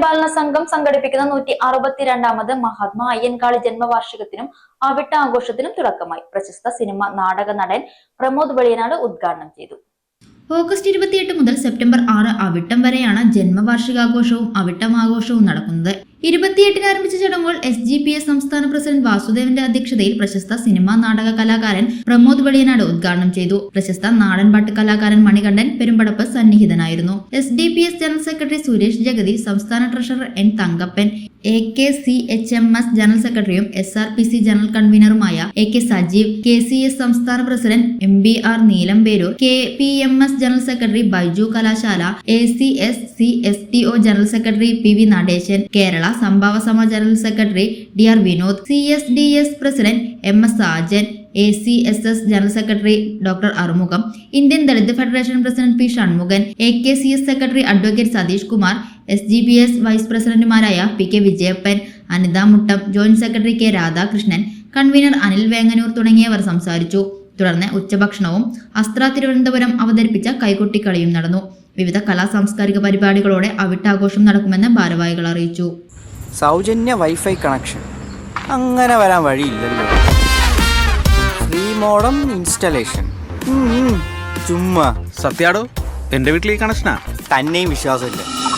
പരിപാലന സംഘം സംഘടിപ്പിക്കുന്ന നൂറ്റി അറുപത്തിരണ്ടാമത് മഹാത്മാ അയ്യൻകാളി ജന്മവാർഷികത്തിനും അവിട്ട ആഘോഷത്തിനും തുടക്കമായി. പ്രശസ്ത സിനിമ നാടക നടൻ പ്രമോദ് വെളിയനാട് ഉദ്ഘാടനം ചെയ്തു. ഓഗസ്റ്റ് ഇരുപത്തിയെട്ട് മുതൽ സെപ്റ്റംബർ ആറ് അവിട്ടം വരെയാണ് ജന്മവാർഷികാഘോഷവും അവിട്ടം ആഘോഷവും നടക്കുന്നത്. ഇരുപത്തിയെട്ടിന് ആരംഭിച്ച ചടങ്ങുകൾ എസ് ജി പി എസ് സംസ്ഥാന പ്രസിഡന്റ് വാസുദേവന്റെ അധ്യക്ഷതയിൽ പ്രശസ്ത സിനിമാ നാടക കലാകാരൻ പ്രമോദ് വെളിയനാട് ഉദ്ഘാടനം ചെയ്തു. പ്രശസ്ത നാടൻപാട്ട് കലാകാരൻ Manikandan Perumpadappu സന്നിഹിതനായിരുന്നു. S D P S general secretary Suresh Jagathi സംസ്ഥാന treasurer N Thankappan A K C H M S general സെക്രട്ടറിയും S R P C general കൺവീനറുമായ A K Sajeev K C S സംസ്ഥാന president M B R Neelamperoor K P M S general secretary Baiju Kalashala A C S C S T O general secretary P V Natesan Kerala Sambava Sabha general secretary D R Vinod C S D S president M S Sajan A C S S general secretary doctor Arumukham Indian Dalit federation president P Shanmukhan A K C S secretary advocate Satish Kumar S G P S vice പ്രസിഡന്റുമാരായ P K Vijayappan Anitha Muttam joint secretary K Radhakrishnan convener Anil Venganoor തുടങ്ങിയവർ സംസാരിച്ചു. തുടർന്ന് ഉച്ചഭക്ഷണവും അസ്ത്ര തിരുവനന്തപുരം അവതരിപ്പിച്ച കൈകൊട്ടിക്കളിയും നടന്നു. വിവിധ കലാ സാംസ്കാരിക പരിപാടികളോടെ അവിട്ടാഘോഷം നടക്കുമെന്ന് ഭാരവാഹികൾ അറിയിച്ചു. സൗജന്യ വൈഫൈ കണക്ഷൻ അങ്ങനെ വരാൻ വഴിയില്ലല്ലോ ഫ്രീ മോഡം ഇൻസ്റ്റലേഷൻ ചുമ്മാ. സത്യാടോ എന്റെ വീട്ടിൽ ഈ കണക്ഷനാ തന്നെയും വിശ്വാസമില്ല.